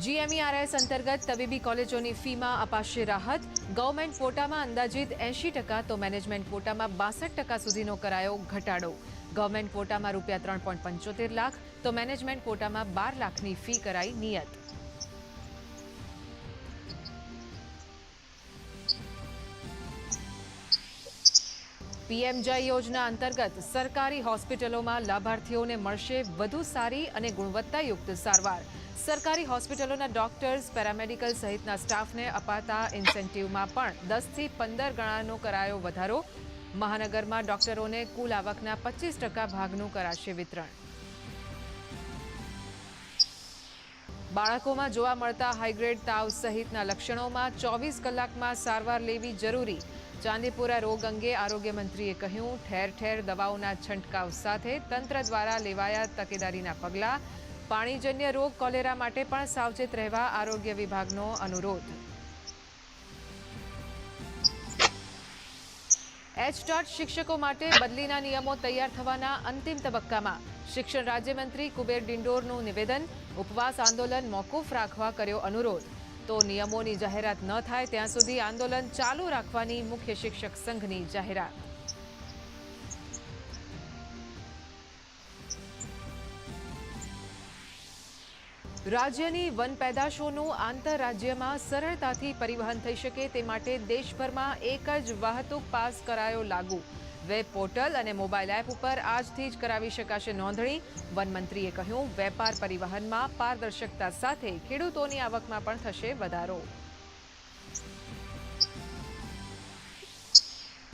GMERS અંતર્ગત તબીબી કોલેજોની ફીમાં અપાશે રાહત. ગવર્મેન્ટ કોટામાં અંદાજિત એંશી ટકા તો મેનેજમેન્ટ કોટામાં બાસઠ ટકા સુધીનો કરાયો ઘટાડો. ગવર્મેન્ટ કોટામાં રૂપિયા ત્રણ પોઈન્ટ પંચોતેર લાખ તો મેનેજમેન્ટ કોટામાં બાર લાખની ફી કરાઈ નિયત. પીએમજય યોજના અંતર્ગત સરકારી હોસ્પિટલોમાં લાભાર્થીઓને મળશે વધુ સારી અને ગુણવત્તાયુક્ત સારવાર. સરકારી હોસ્પિટલોના ડોક્ટર્સ, પેરામેડિકલ સહિતના સ્ટાફને અપાતા ઇન્સેન્ટિવમાં પણ દસથી પંદર ગણાનો કરાયો વધારો. મહાનગરમાં ડોક્ટરોને કુલ આવકના પચીસ ટકા ભાગનું કરાશે વિતરણ. બાળકોમાં જોવા મળતા હાઈગ્રેડ તાવ સહિતના લક્ષણોમાં ચોવીસ કલાકમાં સારવાર લેવી જરૂરી. ચાંદીપુરા રોગ અંગે આરોગ્ય મંત્રીએ કહ્યું, ઠેર ઠેર દવાઓના છંટકાવ સાથે તંત્ર દ્વારા લેવાયા તકેદારીના પગલાં. પાણીજન્ય રોગ કોલેરા માટે પણ સાવચેત રહેવા આરોગ્ય વિભાગનો અનુરોધ. એચટાટ શિક્ષકો માટે બદલીના નિયમો તૈયાર થવાના અંતિમ તબક્કામાં. શિક્ષણ રાજ્યમંત્રી કુબેર ડિંડોરનું નિવેદન, ઉપવાસ આંદોલન મોકૂફ રાખવા કર્યો અનુરોધ. તો નિયમોની જાહેરાત ન થાય ત્યાં સુધી આંદોલન ચાલુ રાખવાની મુખ્ય શિક્ષક સંઘની જાહેરાત. રાજ્યની વન પેદાશોનું આંતરરાજ્યમાં સરળતાથી પરિવહન થઈ શકે તે માટે દેશભરમાં એક જ વાહતુક પાસ કરાયો લાગુ. વેબ પોર્ટલ અને મોબાઈલ એપ ઉપર આજથી જ કરાવી શકાશે નોંધણી. વનમંત્રીએ કહ્યું, વેપાર પરિવહનમાં પારદર્શકતા સાથે ખેડૂતોની આવકમાં પણ થશે વધારો.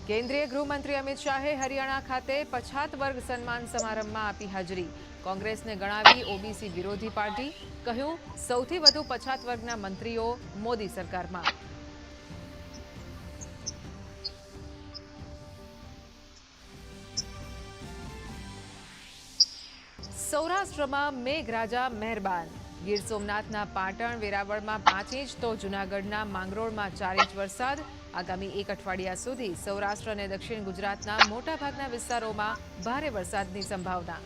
કેન્દ્રીય ગૃહમંત્રી અમિત શાહે હરિયાણા ખાતે પછાત વર્ગ સન્માન સમારંભમાં આપી હાજરી. કોંગ્રેસને ગણાવી ઓબીસી વિરોધી પાર્ટી, કહ્યું, સૌથી વધુ પછાત વર્ગના મંત્રીઓ મોદી સરકારમાં. સૌરાષ્ટ્રમાં મેઘરાજા મહેરબાન. ગીર સોમનાથના પાટણ વેરાવળમાં પાંચ ઇંચ તો જૂનાગઢના માંગરોળમાં ચાર ઇંચ વરસાદ. આગામી એક અઠવાડિયા સુધી સૌરાષ્ટ્ર અને દક્ષિણ ગુજરાતના મોટાભાગના વિસ્તારોમાં ભારે વરસાદની સંભાવના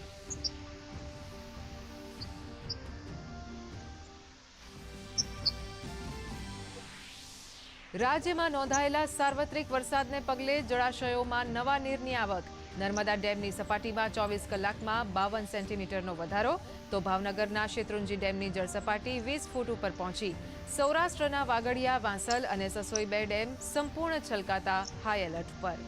રાજ્યમાં નોંધાયેલા સાર્વત્રિક વરસાદને પગલે જળાશયોમાં નવા નીરની આવક. નર્મદા ડેમની સપાટીમાં ચોવીસ કલાકમાં બાવન સેન્ટીમીટરનો વધારો, તો ભાવનગરના શેત્રુંજી ડેમની જળસપાટી વીસ ફૂટ ઉપર પહોંચી. સૌરાષ્ટ્રના વાગડિયા, વાંસલ અને સસોઈ બે ડેમ સંપૂર્ણ છલકાતા હાઈ એલર્ટ પર.